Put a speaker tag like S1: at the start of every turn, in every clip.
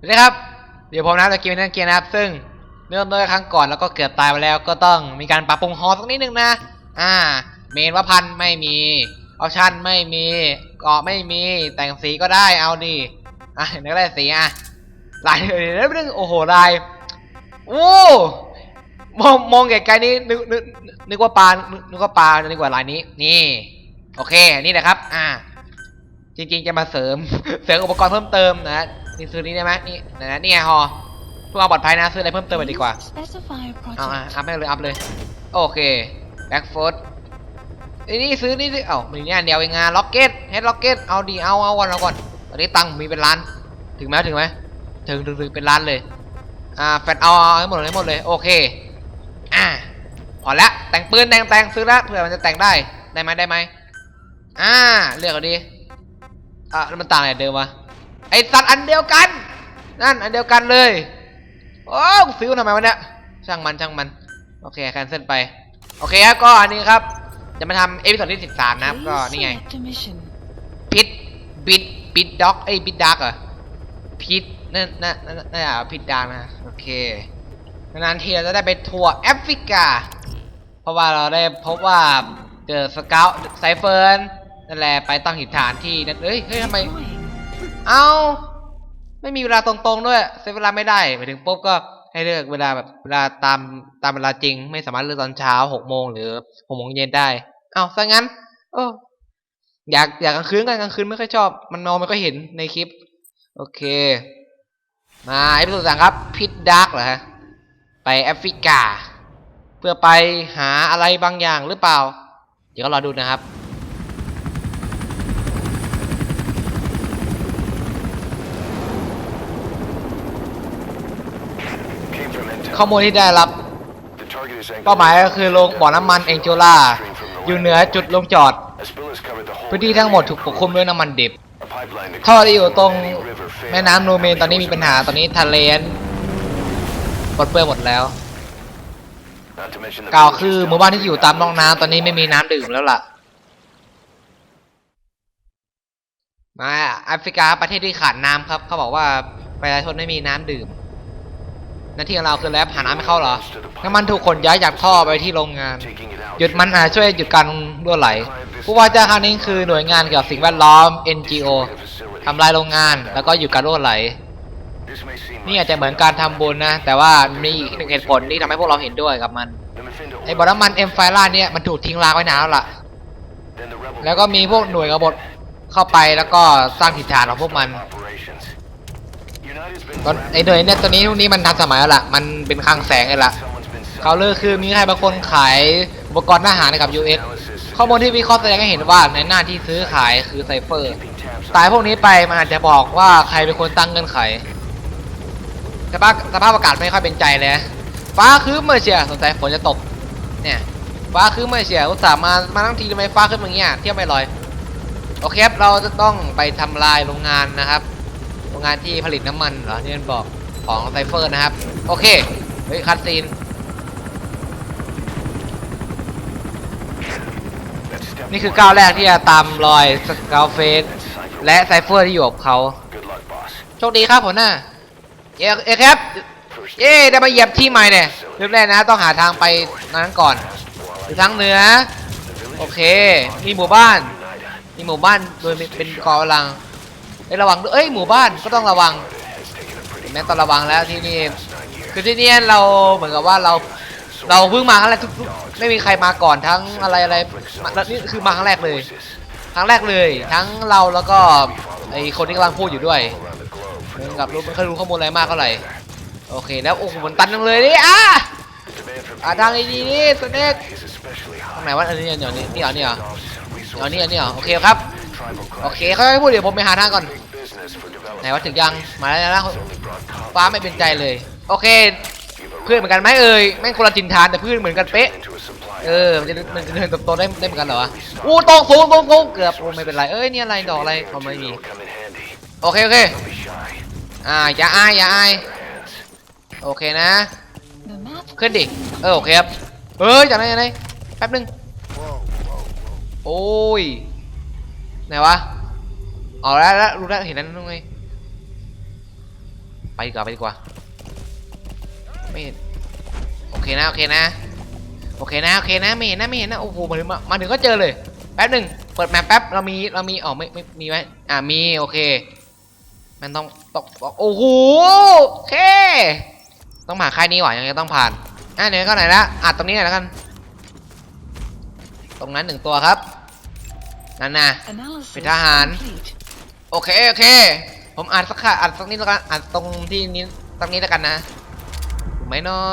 S1: สวัสดีครับ เดี๋ยวผมนะจะกินนั่นเกียร์นะครับ ซึ่งเริ่มด้วยครั้งก่อนแล้วก็เกือบตายไปแล้ว ก็ต้องมีการปรับปรุงฮอสักนิดนึงนะ อ่า เมนว่าพันไม่มีออปชั่นไม่มีเกาะไม่มีแต่งสีก็ได้เอาดิอะเดี๋ยวก็ได้สีอะลายเดี๋ยวเดี๋ยวนึงโอ้โหลายโอ้มองมองไกลๆนี่นึกนึกนึกว่าปลานึกนึกว่าปลานึกว่าลายนี้นี่ โอเคนี่แหละครับ อ่า จริงๆจะมาเสริม เสริมอุปกรณ์เพิ่มเติมนะ นี่ซื้อนี้ได้ไหมนี่นะนี่ไงฮอเพื่อความปลอดภัยนะซื้ออะไรเพิ่มเติมไปดีกว่า
S2: Specify
S1: เอาอะ
S2: project.
S1: อัพให้เลยอัพเลย โอเคแบ็กโฟร์ไอ้นี่ซื้อนี่ซื้อเอ้ามีเนี่ยอันเดียวเองงานล็อกเก็ตเฮดล็อกเก็ตเอาดีเอาเอาก่อนเอาก่อนตอนนี้ตังค์ผมมีเป็นล้าน ถึงไหมถึงไหมถึงถึงถึงเป็นล้านเลย อ่าแฟนเอาเอาให้หมดเลยให้หมดเลยโอเค อ่าพอละแต่งปืนแต่งแต่งซื้อละเผื่อมันจะแต่งได้ได้ไหมได้ไหมอ่าเลือกเอาดีอะแล้วมันต่างอะไรเดิมวะ ไอสัตว์อันเดียวกัน นั่นอันเดียวกันเลย โอ้ซื้อมาทำไมวะเนี่ยช่างมันช่างมัน โอเคแคนเซิลไป โอเคครับก็อันนี้ครับ จะมาทำเอพิโซดที่13นะครับ ก็
S2: Please
S1: นี่ไง
S2: select a mission.
S1: พิษบิดบิดด็อกเอ้ยบิดดักเหรอพิษนั่นนั่นนั่นนั่นอะพิษดักนะโอเคนานๆทีเราจะได้ไปทัวร์แอฟริกา เพราะว่าเราได้พบว่าเจอสเกลไซเฟิร์นนั่นแหละไปตั้งหินฐานที่นั่นเอ้ยเฮ้ยทำไม
S2: Deploying.
S1: เอ้าไม่มีเวลาตรงๆด้วยเซฟเวลาไม่ได้ไปถึงปุ๊บก็ให้เลือกเวลาแบบเวลาตามตามเวลาจริง ไม่สามารถเลือกตอนเช้าหกโมงหรือหกโมงเย็นได้ เอ้าซะงั้นโอ้อยากอยากกลางคืนกันกลางคืนไม่ค่อยชอบ มันมองไม่ค่อยเห็นในคลิป โอเค มาไอ้พิสูจน์สั่งครับพิษดาร์กเหรอฮะไปแอฟริกา เพื่อไปหาอะไรบางอย่างหรือเปล่า เดี๋ยวก็รอดูนะครับ ข้อมูลที่ได้รับ
S3: The target is anchored
S1: เป้าหมายก็คือโรงบ่อน้ำมันเองโจล่าอยู่เหนือจุดลงจอด
S3: A spill has covered the whole
S1: พื้นที่ทั้งหมดถูกปกคลุมด้วยน้ำมันดิบ
S3: A pipeline that
S1: ท่อที่อยู่ตรง
S3: Manning River failed.
S1: แม่น้ำโนเมนตอนนี้มีปัญหาตอนนี้ทะเลนปดเปื้อนหมดแล้ว
S3: Not to mention the
S1: กล่าว
S3: village
S1: คือ
S3: is
S1: หมู่บ้านที่อยู่ตามร่องน้ำตอนนี้ไม่มีน้ำดื่มแล้วล่ะมาแอฟริกาประเทศที่ขาดน้ำครับ เขาบอกว่าประชาชนไม่มีน้ำดื่มห น้าที่ของเราคือแล้วหาน้ำให้เขาเหรอน้ำมันถูกขนย้ายจากท่อไปที่โรงงาน
S3: taking it out.
S1: หยุดมันอาจช่วยหยุดการรั่วไหล ผู้ว่าจ้างครั้งนี้คือหน่วยงานเกี่ยวกับสิ่งแวดล้อม NGO ทำลายโรงงานแล้วก็หยุดการรั่วไหล
S3: This may seem
S1: นี่อาจจะเหมือนการทำบุญนะ แต่ว่ามีอีกหนึ่งเหตุผลที่ทำให้พวกเราเห็นด้วยกับมัน
S3: The Mephindo
S1: ไอ้บ่อน้ำมันเอ็มไฟล่าเนี่ยมันถูกทิ้งร้างไว้นานแล้วล่ะ
S3: Then the rebel
S1: แล้วก็มีพวกหน่วยกบฏเข้าไปแล้วก็สร้างถิ่นฐานของพวกมัน
S3: operations. United's been
S1: ตอนไอ้หน่วยเนี่ยตัวนี้พวกนี้มันทันสมัยแล้วล่ะ มันเป็นคลังแสงเลยล่ะเขาเลือกคือมีใครบางคนขายอุปกรณ์ทหารให้กับ US ข้อมูลที่วิเคราะห์แสดงให้เห็นว่าในหน้าที่ซื้อขายคือไซเฟอร์ ตายพวกนี้ไปมันอาจจะบอกว่าใครเป็นคนตั้งเงื่อนไขสภาพสภาพอากาศไม่ค่อยเป็นใจเลย ฟ้าคือเมื่อเชียสงสัยฝนจะตก เนี่ย ฟ้าคือเมื่อเชียอุตส่าห์มามาทั้งทีทำไมฟ้าขึ้นมาอย่างเงี้ยเที่ยวไม่ลอย โอเคครับ เราจะต้องไปทำลายโรงงานนะครับ โรงงานที่ผลิตน้ำมันเหรอที่มันบอกของไซเฟอร์นะครับ โอเค เฮ้ยคัดซีน นี่คือก้าวแรกที่จะตามรอยสกาวเฟสและไซเฟอร์ที่อยู่กับเขา โชคดีครับหัวหน้า เอะเอะครับเย้ได้มาเหยียบที่ใหม่เนี่ยเริ่มแรกนะ ต้องหาทางไปนั้นก่อนคือทางเหนือ โอเค มีหมู่บ้าน มีหมู่บ้านโดยเป็นกอลัง เอ้ยระวังด้วยเอ้ยหมู่บ้านก็ต้องระวังแม้ต้องระวังแล้วที่นี่คือที่นี่เราเหมือนกับว่าเราเราเพิ่งมาครั้งแรกทุกๆไม่มีใครมาก่อนทั้งอะไรอะไรนี่คือมาครั้งแรกเลยครั้งแรกเลย ทั้งเราแล้วก็ไอคนที่กำลังพูดอยู่ด้วยเหมือนกับรู้ไม่เคยรู้ข้อมูลอะไรมากเท่าไหร่โอเคแล้วโอ้โหมันตันจังเลยนี่อะอะทางดีนี่สเน็ก
S3: is especially
S1: ทางไหนวะอันนี้อันนี้นี่เหรอนี่เหรอ
S3: Resources
S1: เอานี่อันนี้เหรอโอเคครับ โอ
S3: crime
S1: เคค่อยๆพูดเดี๋ยวผมไปหาทางก่อน
S3: big business for
S1: ไหน
S3: development.
S1: ว่าถึงยัง มาแล้วนะ
S3: Only brought cops
S1: ฟ้าไม่เป็นใจเลย โอเค เพื่อนเหมือนกันไหมเอ่ยแม่งคนละจินทานแต่เพื่อนเหมือนกันเป๊ะ
S3: into a supply
S1: เออ มันจะมันจะเดินเติบโตได้ได้เหมือนกันเหรอวะอู้ตรงสูงตรงสูงเกือบโอ้ไม่เป็นไร เอ้ยนี่อะไรดอกอะไรเขาไม่มี
S3: will come in handy.
S1: โอเค โอเค
S3: Don't be shy.
S1: อ่าอย่าอายอย่าอาย
S3: Hands.
S1: โอเคนะ
S2: The map
S1: ขึ้นดิ เออโอเคครับ เอ้ยจากไหนจากไหนแป๊บนึง โอ้ย ไหนวะอ๋อแล้วแล้วรู้แล้วเห็นนั้นตรงไหนไปดีกว่าไปดีกว่าไม่เห็นโอเคนะโอเคนะโอเคนะโอเคนะไม่เห็นนะไม่เห็นนะโอ้โหมาถึงมาถึงก็เจอเลยแป๊บหนึ่งเปิดแมปแป๊บเรามีเรามีอ๋อไม่ไม่มีไหมอ่ามีโอเค มันต้องต้องต้องโอ้โหโอเค ต้องผ่านค่ายนี้หว่ายังไงต้องผ่านอะเดี๋ยวก็ไหนละอัดตรงนี้หน่อยแล้วกัน ตรงนั้นหนึ่งตัวครับ นั่นน่ะ
S2: Analysis
S1: เป็นทหาร
S2: complete.
S1: โอเค โอเค ผมอัดสักค่ะอัดสักนิดแล้วกันอัดตรงที่นี้ตรงนี้แล้วกันนะถูกไหมเนาะ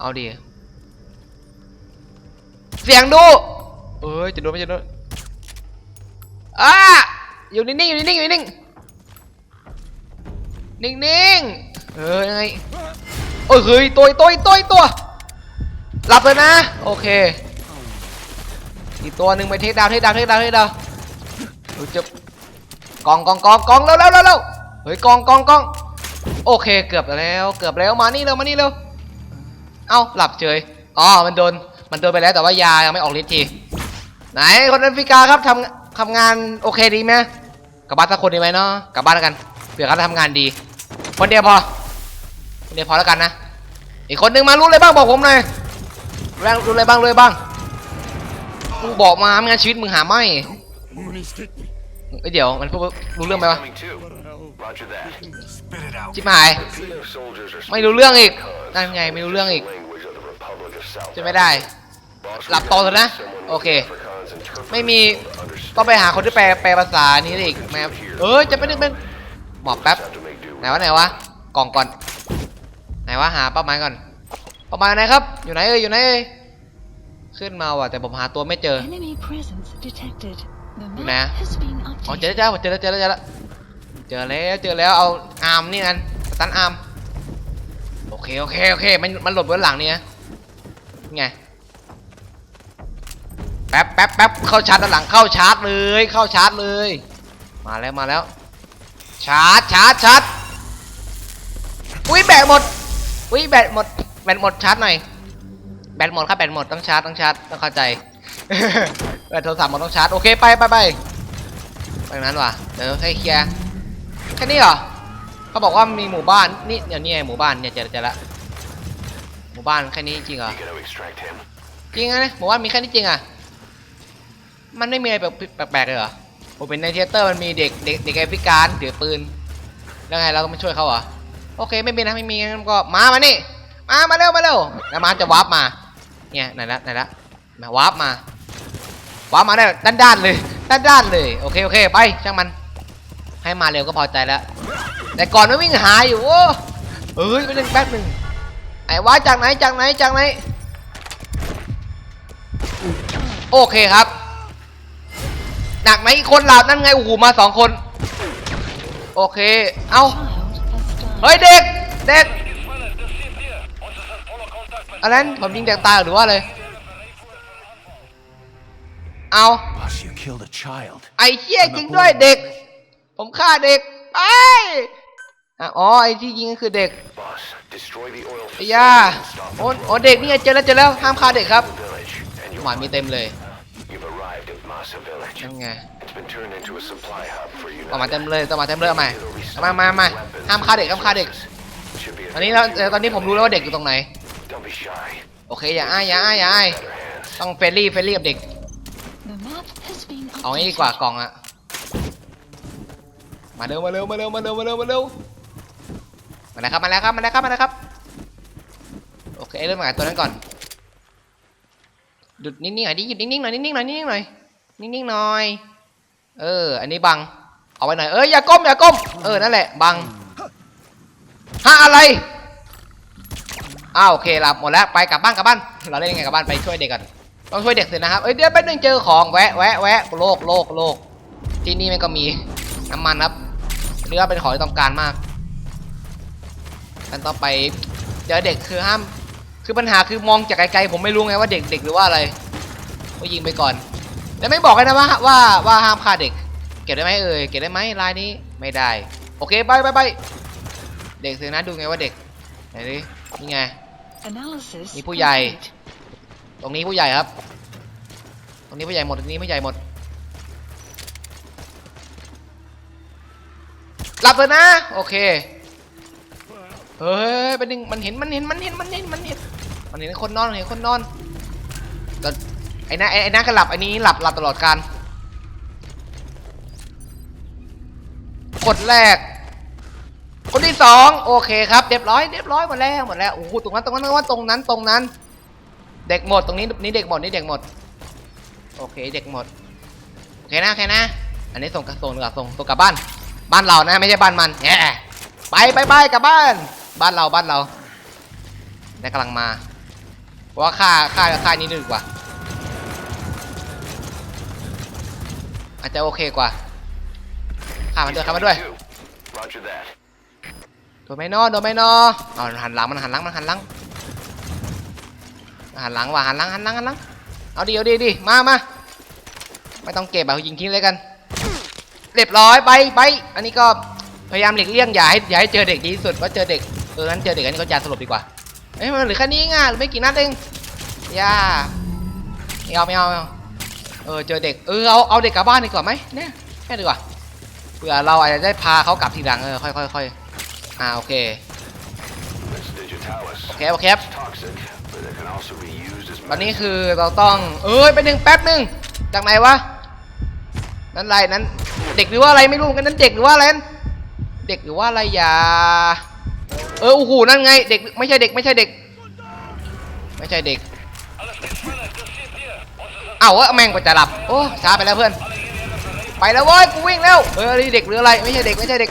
S1: เอาดิเสียงดู เอ้ย จะโดนไม่จะโดนอะอยู่นิ่งๆอยู่นิ่งๆอยู่นิ่งๆนิ่งๆเออยังไงโอ้ยเฮ้ยตัวอีกตัวอีกตัวอีกตัวหลับเลยนะ โอเค อีกตัวหนึ่งไปเทคดาวเทคดาวเทคดาวเทคดาวดูจะกองกองกองกองเร็วเร็วเร็วเฮ้ยกองกองกองโอเคเกือบแล้วเกือบแล้วมานี่เร็วมานี่เร็วเอ้าหลับเฉยอ๋อมันโดนมันโดนไปแล้วแต่ว่ายายังไม่ออกฤทธิ์ทีไหนคนแอฟริกาครับทำทำงานโอเคดีไหมกลับบ้านสักคนดีไหมเนาะกลับบ้านแล้วกันเผื่อเขาทำงานดี คนเดียวพอคนเดียวพอแล้วกันนะอีกคนหนึงมารู้เลยบ้างบอกผมหน่อยรู้แล้วรู้อะไรบ้างรู้อะไรบ้าง มึงบอกมาไม่งั้นชีวิตมึงหาไม่เอ้ยเดี๋ยวมันพูดรู้เรื่องไหมวะ
S3: Coming to. Roger that.
S4: Spit it out.
S1: ชิบหาย
S3: Filipino soldiers are
S1: ไม่รู้เรื่องอีกนั่นไงไม่รู้เรื่องอีก
S3: language of the Republic of South
S1: จะไม่ได้
S3: Boss,
S1: หลับต
S3: gotta
S1: เถอะนะ โอเค
S3: Afrikaans interpret
S1: ไม่มีต้องไปหาคนที่แปลแปลภาษานี้อีกแมเออจะไม่ได้เป็นหมอบแป๊บ
S3: to make do
S1: ไหนวะไหนวะกล่องก่อน ไหนวะหาเป้าหมายก่อนเป้าหมายไหนครับ อยู่ไหนเอ่ยอยู่ไหนเอ่ย ขึ้นมาว่ะแต่ผมหาตัวไม่เจอ
S2: Enemy presence detected. The
S1: Nè.
S2: map has been
S1: อ๋อเจอ
S2: updated.
S1: แล้วเจอแล้วเจอแล้วเจอแล้วเจอแล้วเจอแล้วเอาอาร์มนี่กันสตันอาร์มโอเคโอเคโอเคมันมันหลบไว้หลังนี่นะนี่ไงแป๊บแป๊บแป๊บเข้าชาร์จด้านหลังเข้าชาร์จเลยเข้าชาร์จเลย มาแล้วมาแล้ว ชาร์จชาร์จชาร์จอุ้ยแบตหมดอุ้ยแบตหมดแบตหมดชาร์จหน่อย แบตหมดครับแบตหมดต้องชาร์จต้องชาร์จต้องเข้าใจแบตโทรศัพท์หมดต้องชาร์จโอเคไปไปไปไปนั้นว่ะเดี๋ยวให้เคลียร์แค่นี้เหรอเขาบอกว่ามีหมู่บ้านนี่เดี๋ยวนี่ไงหมู่บ้านเนี่ยเจอเจอละหมู่บ้านแค่นี้จริงเหรอจริงนะหมู่บ้านมีแค่นี้จริงอะมันไม่มีอะไรแปลกๆเลยเหรอผมเป็นในเทยเตอร์มันมีเด็กเด็กเด็กแอฟริกันถือปืนแล้วไงเราต้องไปช่วยเขาเหรอโอเคไม่มีนะไม่มีงั้นก็มามานี่มามาเร็วมาเร็วแล้วมาจะวาร์ปมา เนี่ยไหนละไหนละมาวาร์ปมาวาร์ปมาได้ด้านด้านๆเลยด้านด้านๆเลยโอเคโอเคไปช่างมัน ให้มาเร็วก็พอใจแล้ว แต่ก่อนไม่วิ่งหาอยู่โอ้เฮ้ยไปหนึ่งแป๊บหนึ่งไอ้วาจากไหนจากไหนจากไหนโอเคครับหนักไหมอีกคนหลับนั่นไงโอ้โหมาสองคน โอเค เอาเฮ้ยเด็กเด็ก อันนั้นผมยิงเด็กตายหรือว่าเลยเอา
S4: Boss, you killed a child.
S1: ไอ้เหี้ยจริงด้วยเด็ก ผมฆ่าเด็กไปอะอ๋อไอ้ที่ยิงก็คือเด็ก
S3: Boss, destroy the oil
S1: ไอ้
S3: facility
S1: ย่า
S3: and stop
S1: โอ้โอ้เด็กนี่ไงเจอแล้วเจอแล้วห้ามฆ่าเด็กครับ
S3: the village. And you
S1: หมอนมีเต็มเลย
S3: You've arrived at Masa Village.
S1: นั่นไง
S3: It's been turned into a supply hub for you.
S1: ต่อมาเต็มเลยต่อมาเต็มเลยเอาใหม่เอามามามาห้ามฆ่าเด็กห้ามฆ่าเด็ก
S3: Should be
S1: ตอนนี้เราเอ่อตอนนี้ผมรู้แล้วว่าเด็กอยู่ตรงไหน
S3: Don't be shy.
S1: โอเคอย่าอ้ายอย่าอ้ายอย่าอ้าย
S3: Better hands.
S1: ต้องเฟรนลี่เฟรนลี่กับเด็ก
S2: The map has been
S1: เอางี้ดีกว่า
S2: updated.
S1: กล่องอะมาเร็วมาเร็วมาเร็วมาเร็วมาเร็วมาเร็วมาแล้วครับมาแล้วครับมาแล้วครับมาแล้วครับโอเคเริ่มจากตัวนั้นก่อนหยุดนิ่งๆหน่อยดิหยุดนิ่งๆหน่อยนิ่งๆหน่อยนิ่งๆหน่อยนิ่งๆหน่อยเอออันนี้บังเอาไว้หน่อยเอ้ยอย่าก้มอย่าก้มเออนั่นแหละบังฮะอะไร อ้าวโอเคหลับหมดแล้วไปกลับบ้านกลับบ้านเราเล่นยังไงกลับบ้านไปช่วยเด็กก่อนต้องช่วยเด็กเสร็จนะครับเอ้ยเดี๋ยวแป๊บนึงเจอของแวะแวะแวะโลกโลกโลกที่นี่มันก็มีน้ำมันครับเรียกว่าเป็นของที่ต้องการมากกันต่อไปเจอเด็กคือห้ามคือปัญหาคือมองจากไกลๆผมไม่รู้ไงว่าเด็กเด็กหรือว่าอะไรก็ยิงไปก่อนแล้วไม่บอกเลยนะว่าว่าว่าห้ามฆ่าเด็ก เก็บได้ไหมเอ่ยเก็บได้ไหมลายนี้ไม่ได้ โอเคไปไปไปเด็กสินะดูไงว่าเด็กไหนดิ นี่ไง
S2: Analysis
S1: มีผู้ใหญ่
S2: complete.
S1: ตรงนี้ผู้ใหญ่ครับ ตรงนี้ผู้ใหญ่หมด ตรงนี้ผู้ใหญ่หมด หลับเลยนะ โอเค เฮ้ยเป็นหนึ่งมันเห็น มันเห็น มันเห็น มันเห็น มันเห็น มันเห็นคนนอนมันเห็นคนนอนแต่ไอ้นั่นไอ้ไอ้นั่นก็หลับไอ้นี้หลับหลับตลอดการกดแรก คนที่สองโอเคครับเรียบร้อยเรียบร้อยหมดแล้วหมดแล้วโอ้โหตรงนั้นตรงนั้นตรงนั้นตรงนั้นตรงนั้น เด็กหมดตรงนี้นี่เด็กหมดนี่เด็กหมด โอเคเด็กหมดโอเคนะโอเคนะ อันนี้ส่งกระส่งกระส่งส่งกลับบ้าน บ้านเรานะไม่ใช่บ้านมันแหมไปไปไปกลับบ้าน บ้านเราบ้านเราได้กำลังมาเพราะว่าค่าค่าค่านี้ดีกว่า อาจจะโอเคกว่าข้ามันด้วยข้ามันด้วย
S3: Two. Roger that.
S1: โดนไหมนอโดนไหมนอเอาหันหลังมันหันหลังมันหันหลังหันหลังว่ะหันหลังหันหลังหันหลังเอาดิเอาดิดิมามาไม่ต้องเก็บเอายิงทิ้งเลยกันเรียบร้อยไปไปอันนี้ก็พยายามหลีกเลี่ยงอย่าให้อย่าให้เจอเด็กดีที่สุดเพราเจอเด็กตัวนั้นเจอเด็กอันนี้ก็ยาสลบดีกว่าเอ้ยมันเหลือแค่นี้ง่ะหลือไม่กี่นัดเองย่าไม่เอาไม่เอาไม่เอาเออเจอเด็กเออเอาเอาเด็กกลับบ้านดีกว่าไหมเนี่ยแค่ดีกว่าเผื่อเราอาจจะได้พาเขากลับทีหลังเออค่อยค่อยค่อย อ่าโอเค
S3: This digitalis.
S1: โอเคโอเคครับ
S3: It's toxic, but it can also be used as
S1: ตอนนี้คือเราต้องเอ้ยไปหนึ่งแป๊บหนึ่งจากไหนวะนั่นอะไรนั้นเด็กหรือว่าอะไรไม่รู้เหมือนกันนั้นเด็กหรือว่าอะไรนั้นเด็กหรือว่าอะไรอย่าเออโอ้โหนั่นไงเด็กไม่ใช่เด็กไม่ใช่เด็ก ไม่ใช่เด็กเอ้าเว้ยแม่งกว่าจะหลับโอ้ช้าไปแล้วเพื่อนไปแล้วเว้ยกูวิ่งแล้วเออนี่เด็กหรืออะไรไม่ใช่เด็กไม่ใช่เด็ก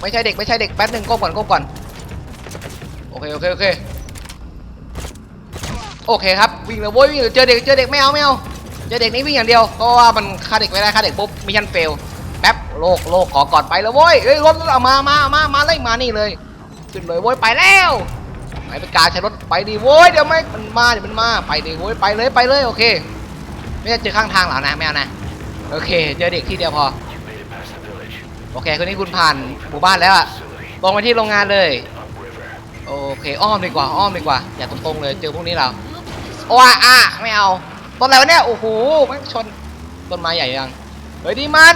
S1: ไม่ใช่เด็กไม่ใช่เด็กแป๊บหนึ่งก้มก่อนก้มก่อนโอเคโอเคโอเคโอเคครับวิ่งเลยโว้ยวิ่งเลยเจอเด็กเจอเด็กไม่เอาไม่เอาเจอเด็กนี้วิ่งอย่างเดียวเพราะว่ามันฆ่าเด็กไม่ได้ฆ่าเด็กปุ๊บมิชชั่นเฟลแป๊บโลกโลกขอกอดไปแล้วโว้ยเอ้ยรถรถเอามามามามาเลยมานี่เลยขึ้นเลยโว้ยไปแล้วไปเป็นกาใช้รถไปดิโว้ยเดี๋ยวไม่มันมาเดี๋ยวมันมาไปดิโว้ยไปเลยไปเลยโอเค ไม่ได้เจอข้างทางหรอนะไม่เอานะโอเค เจอเด็กที่เดียวพอ โอเคคนนี้คุณผ่านหมู่บ้านแล้วอะตรงไปที่โรงงานเลย โอเคอ้อมดีกว่าอ้อมดีกว่า อย่าตรงๆเลยเจอพวกนี้เราโอ้ยอะไม่เอาต้นอะไรวะเนี่ยโอ้โหม่งชนต้นไม้ใหญ่ยังเฮ้ยดีมัน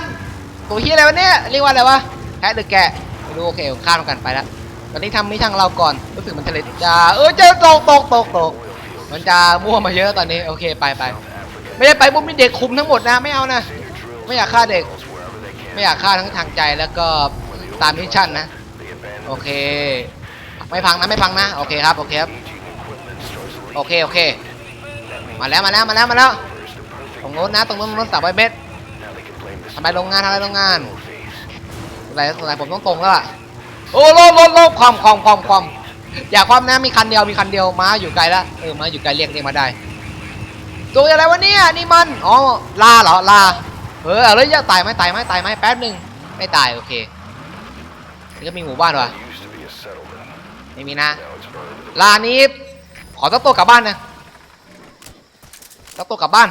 S1: ตัวเฮียอะไรวะเนี่ยเรียกว่าอะไรวะแพะหรือแกะไม่รู้โอเคข้ามกันไปแล้วตอนนี้ทำมิช่างเราก่อนรู้สึกมันทะเลจะเออเจอตกตกตกตกมันจะมั่วมาเยอะตอนนี้โอเคไปไปไม่ได้ไปปุ๊บมีเด็กคุมทั้งหมดนะไม่เอานะไม่อยากฆ่าเด็ก ไม่อยากฆ่าทั้งทางใจแล้วก็ตามมิชชั่นนะ โอเค ไม่พังนะไม่พังนะโอเคครับโอเคครับโอเคโอเค มาแล้วมาแล้วมาแล้วมาแล้วตรงโน้นนะตรงโน้นตรงโน้นสามร้อยเมตรทำไมโรงงานทำไมโรงงานอะไรอะไรผมต้องตรงแล้วล่ะโอ้ลบลบลบความความความความอย่าความนะมีคันเดียวมีคันเดียวม้าอยู่ไกลแล้วเออม้าอยู่ไกลเรียกเรียกมาได้ตัวอะไรวะเนี่ยนี่มันอ๋อลาเหรอลา เออเอาเลยจะตายไหมตายไหมตายไหมแป๊บหนึ่งไม่ตายโอเคนี่ก็มีหมู่บ้านวะไม่มีนะลานี้ขอตั้งตัวกลับบ้านนะตั้งตัวกลับบ้าน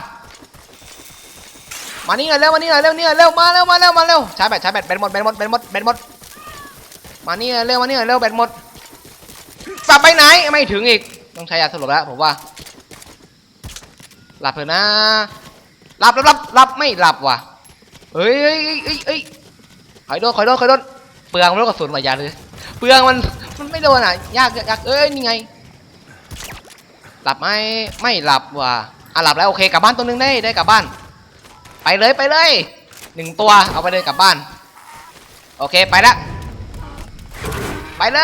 S1: มานี่หน่อยเร็วมานี่หน่อยเร็วนี่หน่อยเร็วมาเร็วมาเร็วมาเร็วใช้แบตใช้แบตแบตหมดแบตหมดแบตหมดแบตหมดมานี่หน่อยเร็วมานี่หน่อยเร็วแบตหมดกลับไปไหนไม่ถึงอีกต้องใช้ยาสลบแล้วผมว่าหลับเถอะนะ หลับหลับหลับหลับไม่หลับว่ะเฮ้ยเฮ้ยเฮ้ยเฮ้ยขอยโดนขอยโดนขอยโดนเปลืองลูกกระสุนว่ะอยาเลยเปลืองมันมันไม่โดนอะยากยากเอ้ยนี่ไง หลับไหมไม่หลับว่ะอะหลับแล้วโอเคกลับบ้านตัวหนึงได้ได้กลับบ้าน ไปเลยไปเลยหนึ่งตัวเอาไปเลยกลับบ้าน โอเคไปละไปเล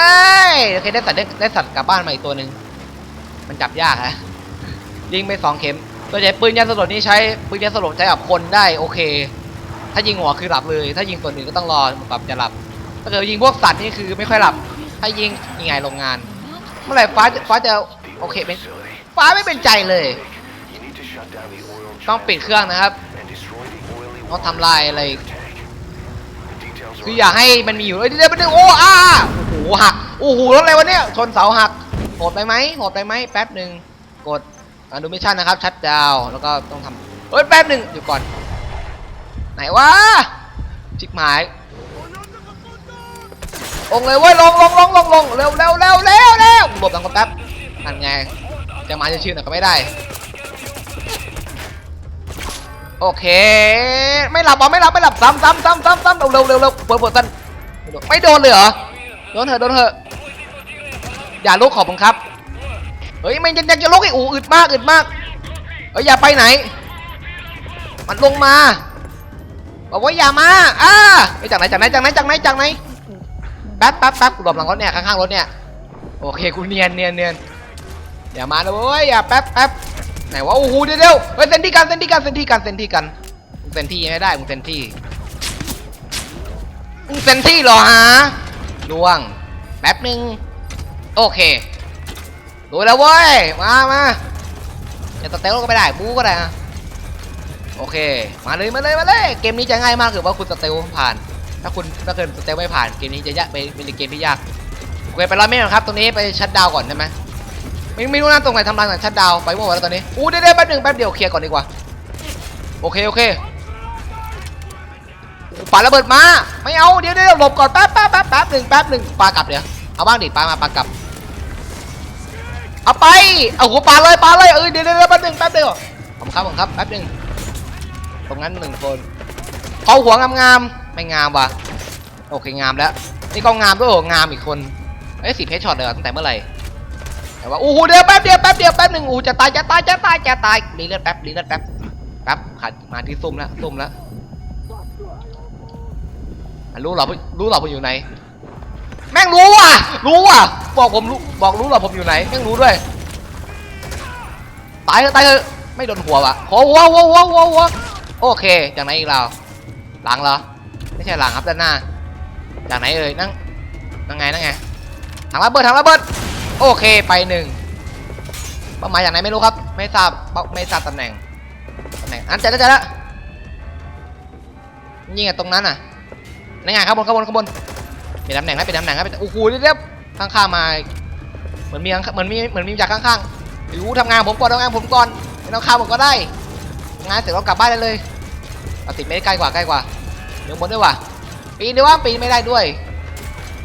S1: ยโอเคได้สัตว์ได้สัตว์กลับบ้านมาอีกตัวหนึ่งมันจับยากฮะยิงไปสองเข็ม ตัวใหญ่ปืนยาสลบนี่ใช้ปืนยาสลบใช้กับคนได้โอเค ถ้ายิงหัวคือหลับเลย ถ้ายิงตัวหนึ่งก็ต้องรอปรับจะหลับ ถ้าเกิดยิงพวกสัตว์นี่คือไม่ค่อยหลับ ถ้ายิงยิงไงโรงงาน เมื่อไหร่ฟ้าจะฟ้าจะโอเคเป็นฟ้าไม่เป็นใจเลย ต้องปิดเครื่องนะครับต้องทำลายอะไรคืออย่าให้มันมีอยู่เอ้ยเดี๋ยวไปดึงโอ้อาโอ้โหหักโอ้โหรถอะไรวะเนี่ยชนเสาหักโหดไปไหมโหดไปไหมแป๊บหนึ่งกด อนุมิชชั่นนะครับ ชัดดาวแล้วก็ต้องทำเอ้ยแป๊บหนึ่งอยู่ก่อน ไหนวะจิกหมายลงเลยเว้ยลงลงลงลงลงเร็วเร็วเร็วเร็วเร็วหลบหลังกดแป๊บนั่นไงจะมาจะชื่อหน่อยก็ไม่ได้ โอเค ไม่หลับอะไม่หลับไม่หลับซ้ำซ้ำซ้ำซ้ำซ้ำเร็วเร็วเร็วเร็วเปิดเปิดตันไม่โดนเลยเหรอโดนเถอะโดนเถอะอย่าลุกขอบคุณครับ เฮ้ยม่ยังยังจะลุกไอ้อูอึดมากอึดมากเฮ้ยอย่าไปไหน มันลงมาบอกว่าอย่ามาอ่าไปจากไหนจากไหนจากไหนจากไหนจากไหนแป๊บแป๊บแป๊บกูหลบหลังรถเนี่ยข้างๆรถเนี่ยโอเคกูเนียนเนียนเนียนอย่ามาเว้ยอย่าแป๊บแป๊บไหนวะโอ้โหเดี๋ยวเดี๋ยวเฮ้ยเซนที่กันเซนที่กันเซนที่กันเซนที่กันมึงเซนที่ไม่ได้มึงเซนที่มึงเซนที่เหรอฮะล่วงแป๊บหนึ่งโอเค ดูแล้วเว้ย มามาจะสเตลก็ไม่ได้ บูก็ได้อะโอเค มาเลย มาเลย มาเลย เกมนี้จะง่ายมากถือว่าคุณสเตลผ่าน ถ้าคุณถ้าเกิดสเตลไม่ผ่าน เกมนี้จะยากเป็นเป็นเกมที่ยาก โอเค ไปร้อยเมตรอครับ ตรงนี้ไปชัดดาวก่อนใช่ไหมไม่ไม่รู้นะตรงไหนทำลายหนังชัดดาวไปเมื่อวานแล้วตอนนี้ อู้เดี๋ยวเดี๋ยวแป๊บหนึ่งแป๊บเดียวเคลียร์ก่อนดีกว่า โอเค โอเคปาระเบิดมา ไม่เอา เดี๋ยวเดี๋ยวหลบก่อนแป๊บแป๊บแป๊บแป๊บหนึ่งแป๊บหนึ่งปากลับเดี๋ยว เอาบ้างดิปามาปากลับ เอาไป เอาหัวปลาเลยปลาเลยเออเดี๋ยวเดี๋ยวแป๊บหนึ่งแป๊บเดียวผมครับผมครับแป๊บหนึ่งตรงนั้นหนึ่งคนเขาหัวงามๆไม่งามว่ะโอเคงามแล้ว นี่ก็งามด้วยโอ้งามอีกคนเอ้ยสีเพชรช็อตเลยตั้งแต่เมื่อไหร่แต่ว่าอู้หูเดี๋ยวแป๊บเดียวแป๊บเดียวแป๊บหนึ่งอู้จะตายจะตายจะตายจะตายรีเลือดแป๊บรีเลือดแป๊บแป๊บขัดมาที่ซุ่มแล้วซุ่มแล้วรู้เหรอรู้เหรอผมอยู่ไหน แม่งรู้ว่ะ รู้ว่ะ บอกผมรู้บอกรู้เหรอผมอยู่ไหน แม่งรู้ด้วย ตายเถอะตายเถอะไม่โดนหัวว่ะหัวหัวหัวหัวหัวหัวโอเค จากไหนอีกเรา หลังเหรอ ไม่ใช่หลังครับด้านหน้า จากไหนเอ่ยนั่งนั่งไงนั่งไงถังระเบิดถังระเบิด โอเคไปหนึ่งเป้าหมายจากไหนไม่รู้ครับ ไม่ทราบเป้าไม่ทราบตำแหน่งตำแหน่งอันเจอแล้วเจอแล้วยิงอะตรงนั้นอะนั่นไงข้างบนข้างบนข้างบน เป็นตำแหน่งนะเป็นตำแหน่งนะเป็นโอ้โหเรียบข้างๆมาเหมือนมีเหมือนมีเหมือนมีจากข้างๆอยู่ทำงานผมก่อนทำงานผมก่อนไม่ต้องข้ามผมก็ได้งานเสร็จเรากลับบ้านได้เลยเอาติดไม่ได้ใกล้กว่าใกล้กว่าเดี๋ยวบนด้วยว่ะปีนด้วยว่าปีนไม่ได้ด้วย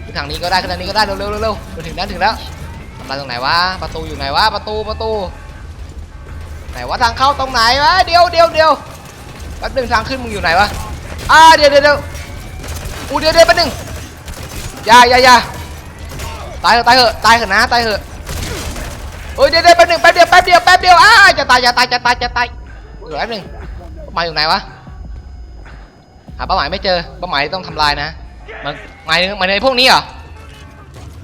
S1: ขึ้นทางนี้ก็ได้ขึ้นทางนี้ก็ได้เร็วเร็วเร็วถึงนั้นถึงแล้วทำอะไรตรงไหนวะประตูอยู่ไหนวะประตูประตูไหนวะทางเข้าตรงไหนวะเดี๋ยวเดี๋ยวเดี๋ยวแป๊บนึงทางขึ้นมึงอยู่ไหนวะอ่าเดี๋ยวเดี๋ยวเดี๋ยวอูเดี๋ยวเดี๋ยวแป๊บนึง อย่าอย่าอย่าตายเถอะตายเถอะตายเถอะนะตายเถอะโอ้ยเดี๋ยวเดี๋ยวแป๊บหนึงแป๊บเดียวแป๊บเดียวแป๊บเดียวอ้าจะตายจะตายจะตายจะตายเดี๋ยวแป๊บหนึงเป้าหมายอยู่ไหนวะหาเป้าหมายไม่เจอเป้าหมายต้องทำลายนะมันหมายถึงหมายถึงไอ้พวกนี้เหรอ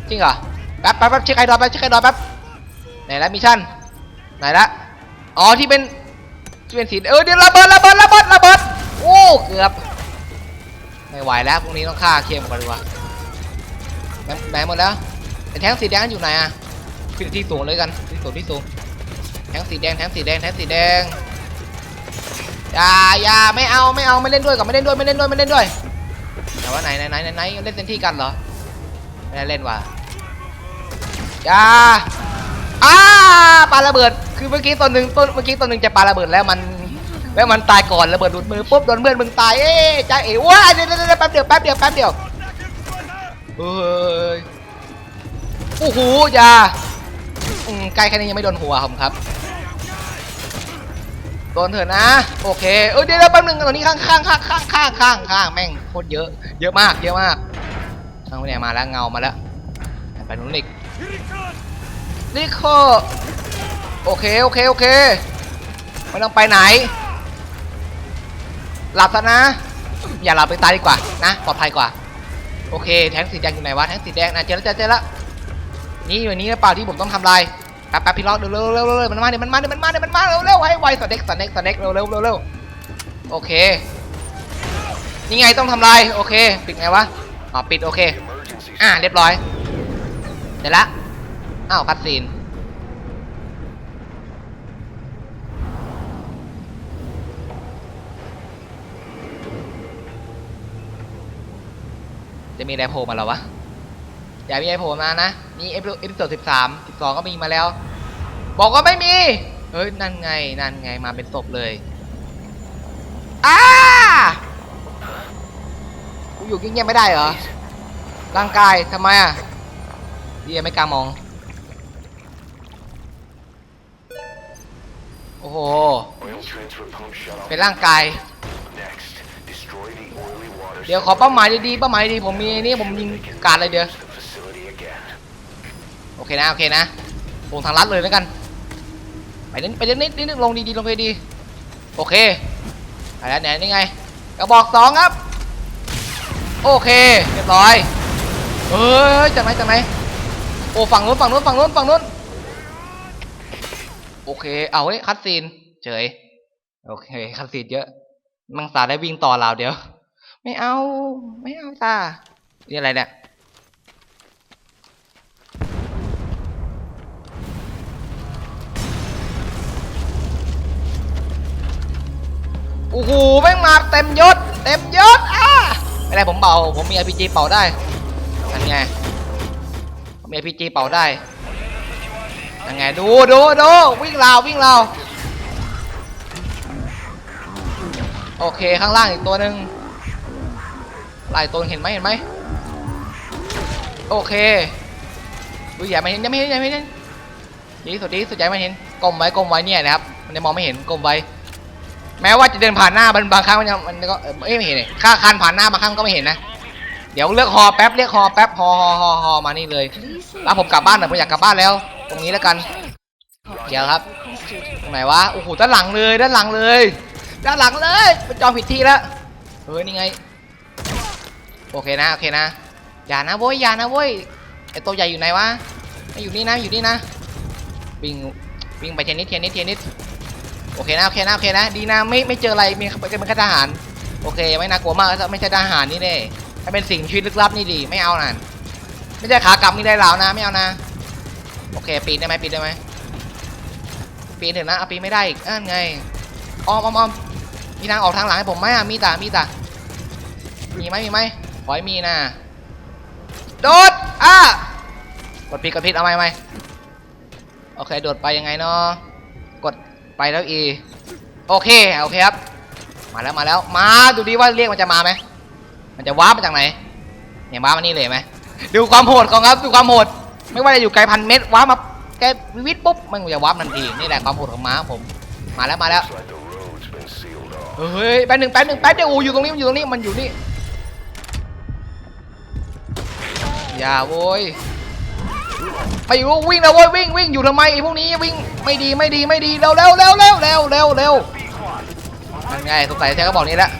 S1: จริงเหรอแป๊บแป๊บแป๊บเช็คไอดอลแป๊บเช็คไอดอลแป๊บไหนละมิชชั่นไหนละอ๋อที่เป็นที่เป็นสีเออเดี๋ยวระเบิดระเบิดระเบิดระเบิดโอ้เกือบไม่ไหวแล้วพวกนี้ต้องฆ่าเคมก่อนดีกว่า แบงหมดแล้วแต่แทงสีแดงอยู่ไหนอะขึ้นที่สูงเลยกันที่สูงที่สูงแทงสีแดงแทงสีแดงแทงสีแดงอย่าอย่าไม่เอาไม่เอาไม่เล่นด้วยกับไม่เล่นด้วยไม่เล่นด้วยไม่เล่นด้วยแต่ว่าไหนไหนไหนไหนไหนเล่นเต็มที่กันเหรอไม่ได้เล่นว่ะอย่าอ้าปาระเบิดคือเมื่อกี้ตัวหนึ่งต้นเมื่อกี้ตัวหนึ่งจะปาระเบิดแล้วมันแล้วมันตายก่อนระเบิดหลุดมือปุ๊บโดนเพื่อนมึงตายเอ๊ะใจเอ๋ว้าเดี๋ยวเดี๋ยวเดี๋ยวแป๊บเดียวแป๊บเดียวแป๊บเดียว เฮ้ยโอ้โหอย่าใกล้แค่นี้ยังไม่โดนหัวผมครับโดนเถอะนะ โอเคเออเดี๋ยวเดี๋ยวแป๊บนึงตอนนี้ข้างข้างข้างข้างข้างข้างข้างแม่งโคตรเยอะ เยอะมากเยอะมากทางไปไหนมาแล้วเงามาแล้วไปนู้นอีกนี่โคโอเคโอเคโอเคไม่ต้องไปไหน หลับซะนะ อย่าหลับไปตายดีกว่านะปลอดภัยกว่า โอเคแท้งสีแดงอยู่ไหนวะแท้งสีแดงนะเจอแล้วเจอเจอแล้วนี่อยู่นี้หรือเปล่าที่ผมต้องทำลายแป๊บแป๊บพี่ล็อกเร็วเร็วเร็วเร็วมันมาเนี่ยมันมาเนี่ยมันมาเนี่ยมันมาเร็วเร็วให้ไวสเน็กสเน็กสเน็กเร็วเร็วเร็วเร็วโอเคนี่ไงต้องทำลายโอเคปิดไงวะอ๋อปิดโอเคอ่าเรียบร้อยเดี๋ยวละอ้าวคัดซีน มีอะไรโผล่มาแล้ววะอย่ามีอะไรโผล่มานะนี่เอพิโซดสิบสามสิบสองก็มีมาแล้ว บอกว่าไม่มีเฮ้ยนั่นไงนั่นไงมาเป็นศพเลยอ้ากูอยู่เงียบๆไม่ได้เหรอร่างกายทำไมอะดีไม่กล้ามอง โอ้โห เป็นร่างกาย ดี๋ยวขอเป้าหมายดีๆเป้าหมายดีๆผมมีนี่ผมยิงการเลยเดี๋ยวโอเคนะโอเคนะลงทางลัดเลยแล้วกันไปนิดไปนิดนิดนิดลงดีๆลงดีๆโอเคไปแล้วไหนนี่ไงกระบอกสองครับโอเคเรียบร้อยเอ้ยจากไหนจากไหนโอ้ฝั่งนู้นฝั่งนู้นฝั่งนู้นฝั่งนู้นโอเคเอาเฮ้ยคัดซีนเฉยโอเคคัดซีนเยอะมังสาได้วิ่งต่อเราวเดี๋ยว ไม่เอา ไม่เอาตานี่อะไรเนี่ยโอ้โหแม่งมาเต็มยศ เต็มยศอะไม่ได้ผมเป่า ผมมี RPG เป่าได้อันไง ผมมี RPG เป่าได้ยังไง ดูดูดูวิ่งราววิ่งราวโอเคข้างล่างอีกตัวหนึ่ง หลายตัวเห็นไหมเห็นไหมโอเคดูอย่าไม่เห็นยังไม่เห็นยังไม่เห็นดีสุดดีสุดใจไม่เห็นกลมไว้กลมไว้เนี่ยนะครับมันจะมองไม่เห็นกลมไว้แม้ว่าจะเดินผ่านหน้ามันบางครั้งมันยังมันก็เอ้ยไม่เห็นเลยค่าคันผ่านหน้าบางครั้งก็ไม่เห็นนะเดี๋ยวเลือกฮอแป๊บเรียกฮอแป๊บฮอฮอฮอฮอมานี่เลยแล้วผมกลับบ้านหน่อยผมอยากกลับบ้านแล้ว ตรงนี้แล้วกัน เดี๋ยวครับตรงไหนวะโอ้โหด้านหลังเลยด้านหลังเลยด้านหลังเลยไปจองผิดที่แล้วเฮ้ยนี่ไง โอเคนะโอเคนะอย่านะโว้ยอย่านะโว้ยไอตัวใหญ่อยู่ไหนวะไม่อยู่นี่นะอยู่นี่นะวิ่งวิ่งไปเทนนิสเทนนิสเทนนิสโอเคนะโอเคนะโอเคนะดีนะไม่ไม่เจออะไรมีเป็นแค่ทหารโอเคไม่น่ากลัวมากไม่ใช่ทหารนี่เด้ถ้าเป็นสิ่งชีวิตลึกลับนี่ดีไม่เอานั่นไม่ใช่ขากลับนี่ได้แล้วนะไม่เอานะโอเคปีนได้ไหมปีนได้ไหมปีนถึงนะเอาปีนไม่ได้อีกนั่นไงอ้อมอ้อมอ้อมมีทางออกทางหลังให้ผมไหมอะมีตามีตามีไหมมีไหม อให้มีนะโดดอะกดผิดกดผิดเอาไหมไหมโอเคโดดไปยังไงเนาะกดไปแล้วอีโอเคโอเคครับ มาแล้วมาแล้วมาดูดิว่าเรียกมันจะมาไหมมันจะว้าร์ปมาจากไหนเนี่ยว้าร์ปมานี่เลยไหมดูความโหดของครับดูความโหดไม่ว่าจะอยู่ไกลพันเมตรว้าร์ปมาแกวิวิทปุ๊บมันจะว้าร์ปทันทีนี่แหละความโหดของม้าผมมาแล้วมาแล้วเฮ้ยแป๊บหนึ่งแป๊บหนึ่งแป๊บเดียวอูอยู่ตรงนี้มันอยู่ตรงนี้มันอยู่นี่ อย่าโว้ยไปอยู่วิ่งนะโว้ยวิ่งวิ่งอยู่ทำไมไอ้พวกนี้วิ่งไม่ดีไม่ดีไม่ดีเร็วเร็วเร็วเร็วเร็วเร็วเร็วนั่นไงสงสัยใช้กระบอกนี้แหละ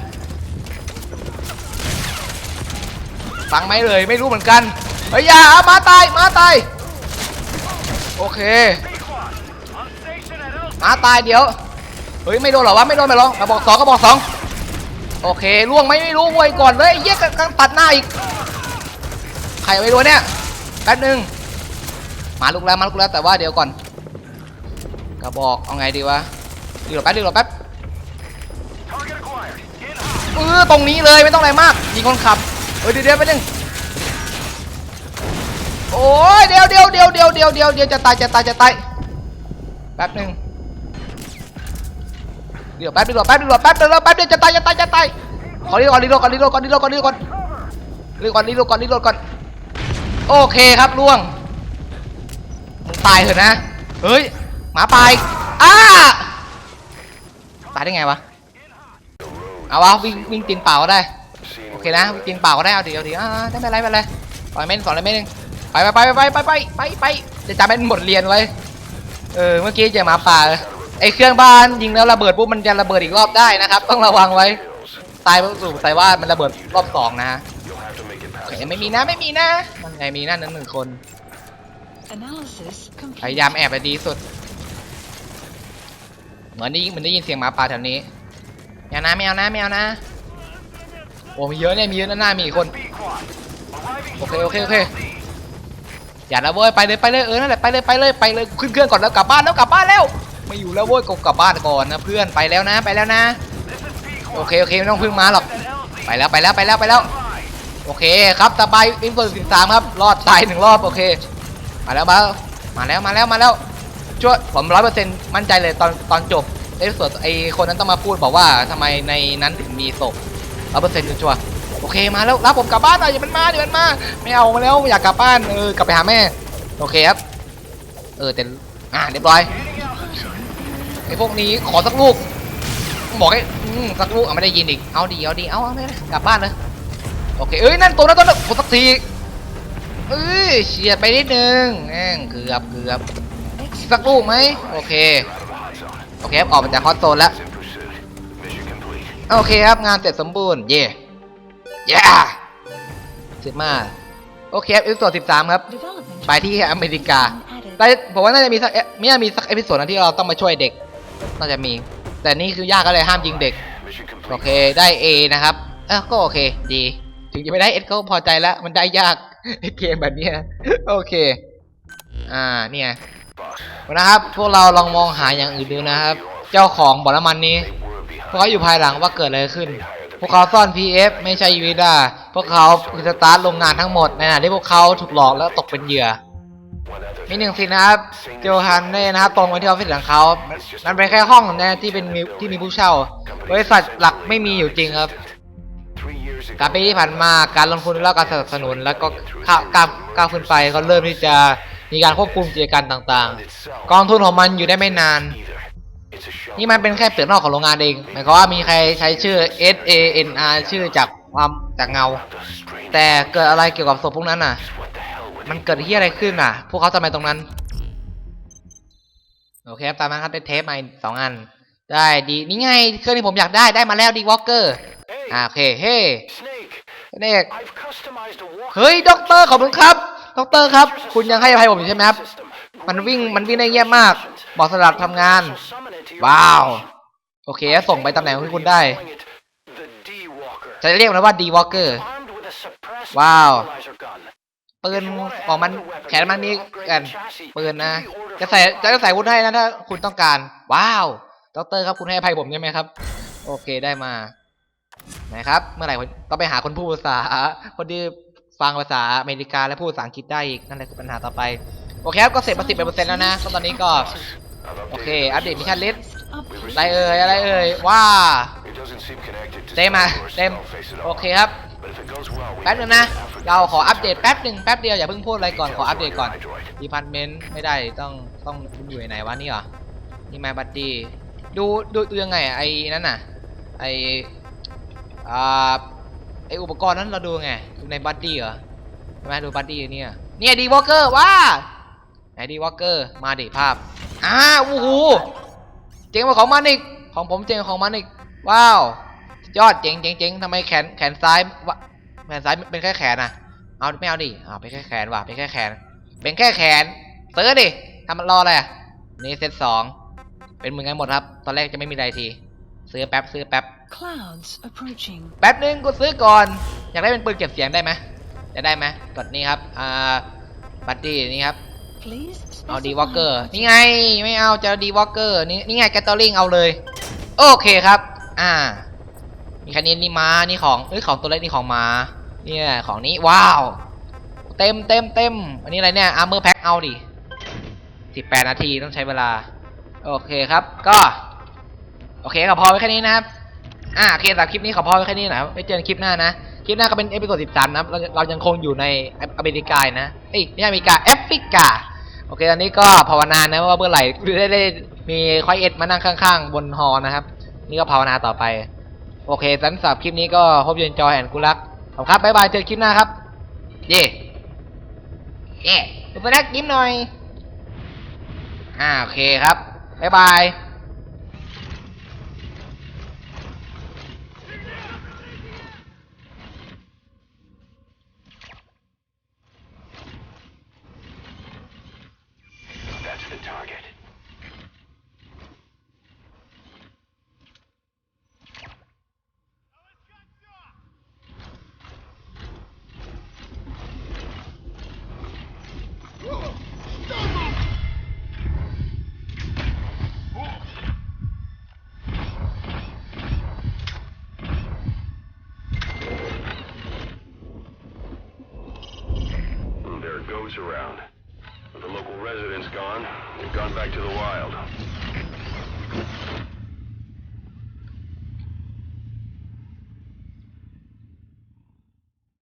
S1: ฟังไหมเลยไม่รู้เหมือนกันเฮ้ยอย่ามาตายมาตายโอเคมาตายเดี๋ยวเฮ้ยไม่โดนหรอวะไม่โดนไปหรอกระบอกสองกระบอกสองโอเคล่วงไหมไม่รู้มวยก่อนเลยไอ้เหี้ยกำลังตัดหน้าอีก รไม่รู้เนี่ยแป๊บหนึงมาลุกแล้วมาลุกแล้วแต่ว่าเดี๋ยวก่อนกระบอกเอาไงดีวะดีหรอแป๊บดีหรอแป๊บเออตรงนี้เลยไม่ต้องอะไรมากยิงคนขับเออเดี๋ยวเดี๋ยวแป๊บนึงโอ้ยเดี๋ยวเดี๋ยวเดี๋ยวเดี๋ยวเดี๋ยวเดี๋ยวเดี๋ยวจะตายจะตายจะตายแป๊บหนึงเดี๋ยวแป๊บดียวแป๊บดียวแป๊บเดี๋ยวแป๊บเดี๋ยวจะตายจะตายจะตายขอรีดรีโหลดก่อนรีโหลดก่อนรีโหลดก่อนรีโหลดก่อนรีโหลดก่อนรีโหลดก่อนรีโหลดก่อน โอเคครับล่วงมึงตายเถอะนะ เฮ้ย หมาตายอ้าตายได้ไงวะ เอาวะวิ่งวิ่งตีนเปล่าก็ได้ โอเคนะวิ่งตีนเปล่าก็ได้ เอาดีเอาดีอ่าไม่เป็นไรไม่เป็นไรปล่อยเม่นสอนเลยเม่นหนึ่งไปไปไปไปไปไปไปไปจะจำเป็นบทเรียนไว้ เออ เมื่อกี้เจอหมาป่าไอเครื่องบ้านยิงแล้วระเบิดปุ๊บมันจะระเบิดอีกรอบได้นะครับ ต้องระวังไว้ ตายเพราะสูบใส่ว่ามันระเบิดรอบสองนะฮะไม่มีนะไม่มีนะ มันไงมีนั่นนั้นหนึ่งคน
S2: Analysis
S1: พ
S2: complete.
S1: ยายามแอบไปดีสุด เหมือนได้ยินเหมือนได้ยินเสียงหมาป่าแถวนี้อย่านะไม่เอานะไม่เอานะโอ้มีเยอะเนี่ยมีเยอะนะหน้ามีอีกคนโอเคโอเคโอเคอย่าละเว้ยไปเลยไปเลยเออนั่นแหละไปเลยไปเลยไปเลยขึ้นเครื่องก่อนแล้วกลับบ้านแล้วกลับบ้านแล้วไม่อยู่แล้วเว้ยก็กลับบ้านก่อนนะเพื่อนไปแล้วนะไปแล้วนะ โอเคโอเคไม่ต้องพึ่งมาหรอกไปแล้วไปแล้วไปแล้วไปแล้ว โอเคครับสบายอินฟอร์สิบสามครับ รอดตายหนึ่งรอบ โอเค มาแล้วมามาแล้วมาแล้วมาแล้วช่วยผมร้อยเปอร์เซ็นต์มั่นใจเลยตอนตอนจบไอ้ส่วนไอ้คนนั้นต้องมาพูดบอกว่าทำไมในนั้นถึงมีศพร้อยเปอร์เซ็นต์ชัวร์โอเคมาแล้วรับผมกลับบ้านหน่อยอย่ามันมาเดี๋ยวมันมา ไม่เอามาแล้วอยากกลับบ้านเออกลับไปหาแม่ โอเคครับ เออแต่อ่าเรียบร้อยไอ้พวกนี้ขอสักลูกบอกให้อืมสักลูกเอาไม่ได้ยินอีกเอาดีเอาดีเอาเอาเลยกลับบ้านเลย โอเคเอ้ยนั่นตัวนั้นตัวนั้นโอ้สักทีเอ้ยเฉียดไปนิดนึงแม่งเกือบเกือบสักลูกไหมโอเคโอเคออกมาจากฮอตโซนแล้วโอเคครับงานเสร็จสมบูรณ์เย่เย่สุดมากโอเคครับเอพิโซดสิบสามครับไปที่อเมริกา
S2: added.
S1: ได้ผมว่าน่าจะมีสักเอ๊ะไม่น่ามีสักเอพิโซดนะที่เราต้องมาช่วยเด็กน่าจะมี แต่นี่คือยากก็เลยห้ามยิงเด็ก โอเคได้ A นะครับเออก็โอเคดี ถึงจะไม่ได้ S ก็พอใจแล้ว มันได้ยากเกมแบบนี้โอเค อ่าเนี่ยนะครับ พวกเราลองมองหาอย่างอื่นดูนะครับ เจ้าของบ่อน้ำมันนี้พวกเขาอยู่ภายหลังว่าเกิดอะไรขึ้น พวกเขาซ่อน PF ไม่ใช่ยูวิดาพวกเขาคือสตาร์ทโรงงานทั้งหมดในขณะที่พวกเขาถูกหลอกแล้วตกเป็นเหยื่อมีหนึ่งสินะครับโจฮันเน่นะครับตรงไปที่ออฟฟิศของเขามันเป็นแค่ห้องนะที่เป็นที่มีผู้เช่า บริษัทหลักไม่มีอยู่จริงครับ การปีที่ผ่านมาการลงทุนและการสนับสนุน แล้วก็ก้าวก้าวก้าวขึ้นไปก็เริ่มที่จะมีการควบคุมกิจการต่างๆ กองทุนของมันอยู่ได้ไม่นาน
S3: either. It's a show.
S1: นี่มันเป็นแค่เปลือกนอกของโรงงานเองหมายความว่ามีใครใช้ชื่อ S A N R ชื่อจากความจากเงา
S3: The strange.
S1: แต่เกิดอะไรเกี่ยวกับศพพวกนั้นน่ะ
S3: What the hell would
S1: มันเกิดที่อะไรขึ้นน่ะ พวกเขาทำไมตรงนั้น โอเคครับตามนั้นครับได้เทปมาอีกสองอัน ได้ดีนี่ไงเครื่องที่ผมอยากได้ได้มาแล้วดีวอลเกอร์อ่าโอเคเฮ้
S3: Snake,
S1: เนก
S3: I've customized a walk
S1: เฮ้ยด็อกเตอร์ขอบคุณครับด็อกเตอร์ครับ คุณยังให้อภัยผมอยู่ใช่ไหมครับ มันวิ่งมันวิ่งได้เยี่ยมมากบอกสลับทำงาน ว้าว โอเคส่งไปตำแหน่งที่คุณได้
S3: The D-Walker.
S1: จะเรียกมันว่าดีวอลเกอร์
S3: Armed with a suppressed
S1: Wow.
S3: neutralizer gun.
S1: ปืนของมันแขนมันนี่กันปืนนะ จะใส่จะใส่อาวุธให้นะถ้าคุณต้องการ ว้าว ด็อกเตอร์ครับคุณให้อภัยผมใช่ไหมครับ โอเคได้มาไหนครับ เมื่อไหร่ต้องไปหาคนพูดภาษา คนที่ฟังภาษาอเมริกาและพูดภาษาอังกฤษได้อีกนั่นแหละคือปัญหาต่อไป โอเคครับก็เสร็จมาสิบเปอร์เซ็นต์แล้วนะก็ตอนนี้ก็โอเค อัปเดตมิชชั่นลิส
S2: Upgrade.
S1: อะไรเอ่ยอะไรเอ่ยว้าเต็มอะเต็มโอเคครับแป๊บนึงนะ เราขออัปเดตแป๊บหนึ่งแป๊บเดียวอย่าเพิ่งพูดอะไรก่อนขออัปเดตก่อนดีพาร์ตเมนต์ไม่ได้ต้องต้องอยู่ไหนวะนี่เหรอนี่ม่บัดดี้ ดูดูดูยังไงอะไอ้นั่นน่ะไอ้อ่าไอ้อุปกรณ์นั้นเราดูไงดูในบัดดี้เหรอใช่ไหมดูบัดดี้เนี่ยเนี่ยดีวอลเกอร์ว้าไหนดีวอลเกอร์มาดิภาพอ้าวโอ้โหเจ๋งกว่าของมันอีกของผมเจ๋งกว่าของมันอีกว้าวยอดเจ๋งเจ๋งเจ๋งทำไมแขนแขนซ้ายวะแขนซ้ายเป็นแค่แขนอะเอาไม่เอาดิอ้าเป็นแค่แขนว่ะเป็นแค่แขน เป็นแค่แขนเซิร์ชดิทำมันรออะไรอะนี่เซตสอง เป็นเหมือนกันหมดครับ ตอนแรกจะไม่มีอะไรที ซื้อแป๊บซื้อแป๊บ
S2: Clouds approaching.
S1: แป๊บนึงกูซื้อก่อน อยากได้เป็นปืนเก็บเสียงได้ไหมจะได้ไหมกดนี่ครับ อ่า บัตตี้นี่ครับ
S2: Please
S1: เอา
S2: specify
S1: ดีวอลเกอร์
S2: budget.
S1: นี่ไง ไม่เอาจะดีวอลเกอร์ นี่นี่ไงแกตเตอริงเอาเลย โอเคครับ อ่า มีคันนี้นี่ม้านี่ของเอ้ยของตัวเล็กนี่ของม้าเนี่ยของนี้ ว้าว เต็มเต็มเต็ม อันนี้อะไรเนี่ยอาร์เมอร์แพ็คเอาดิสิบแปดนาทีต้องใช้เวลา โอเคครับ ก็ โอเคก็พอไว้แค่นี้นะครับ อ่าโอเคสำหรับคลิปนี้ขอพอไว้แค่นี้นะไว้เจอกันคลิปหน้านะ คลิปหน้าก็เป็นเอพิโซดสิบสามนะครับเราเรายังคงอยู่ในอเมริกานะเอ้ยไม่ใช่อเมริกาแอฟริกา โอเคตอนนี้ก็ภาวนานะว่าเมื่อไหร่ได้ได้มีควายเอ็ดมานั่งข้าง ๆ บนฮอนะครับ นี่ก็ภาวนาต่อไป โอเคสำหรับคลิปนี้ก็พบยูนจอยแอนกูรักขอบคุณครับบ๊ายบายเจอคลิปหน้าครับ เย่เย่คุณแสดงยิ้มหน่อยอ่าโอเคครับ บ๊า